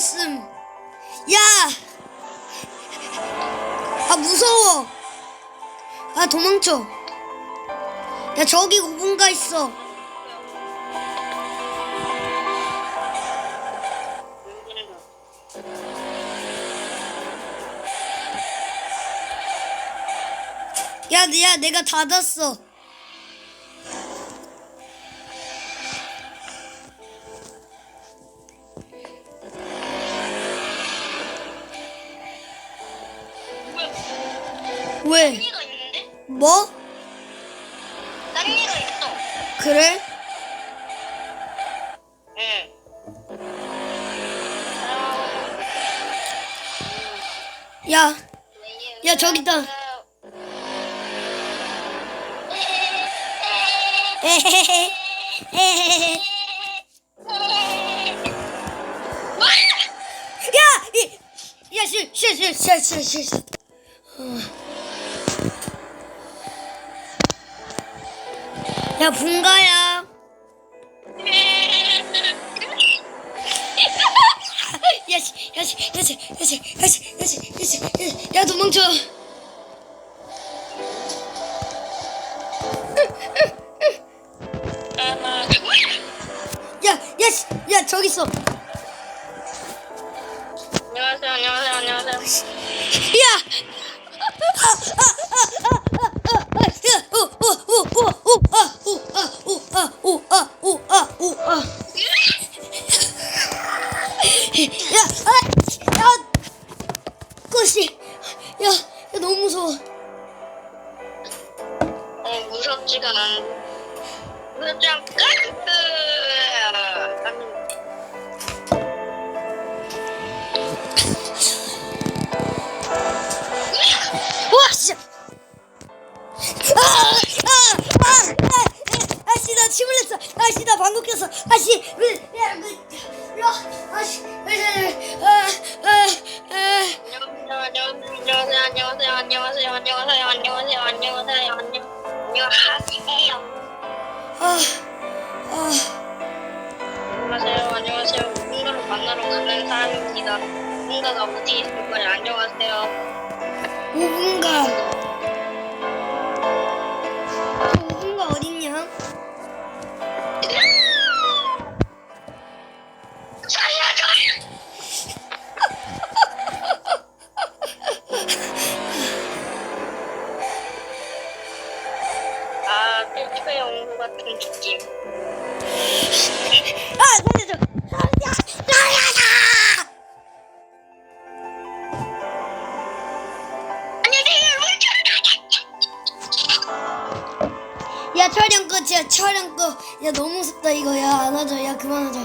있음. 야! 아, 무서워. 아, 도망쳐. 야, 저기 5분가 있어. 야, 야, 내가 닫았어. 왜? 딴이가 있는데? 뭐? 딴이가 있어. 그래? 응. 야, 야, 저기 있다. 에헤헤. 에헤헤. 야, 이, 야, 실, 실, 실, 실, 실, 실. 실. 어. 야, 분가야. 야, 씨, 야, 씨, 야, 씨, 야, 씨, 야, 도망쳐. 야, 야, 씨, 야, 저기 있어. 안녕하세요, 안녕하세요, 안녕하세요. 야! 너무 무서워. 어, 무섭지가 않. 무섭지 않까? 와, 씨. 아, 아, 아, 아, 아씨, 나 침을 냈어. 아씨, 나 방귀 꼈어. 아씨, 왜, 야, 그, 야, 아씨, 아, 아, 아, 아. 5분간 어디 있을 안녕하세요. 5분간. 5분간 어딨냐? 아, 또 초영구 같은 느낌. 아, 살려줘. 야, 촬영 끝. 야, 너무 무섭다, 이거. 야, 안 하자. 야, 그만하자.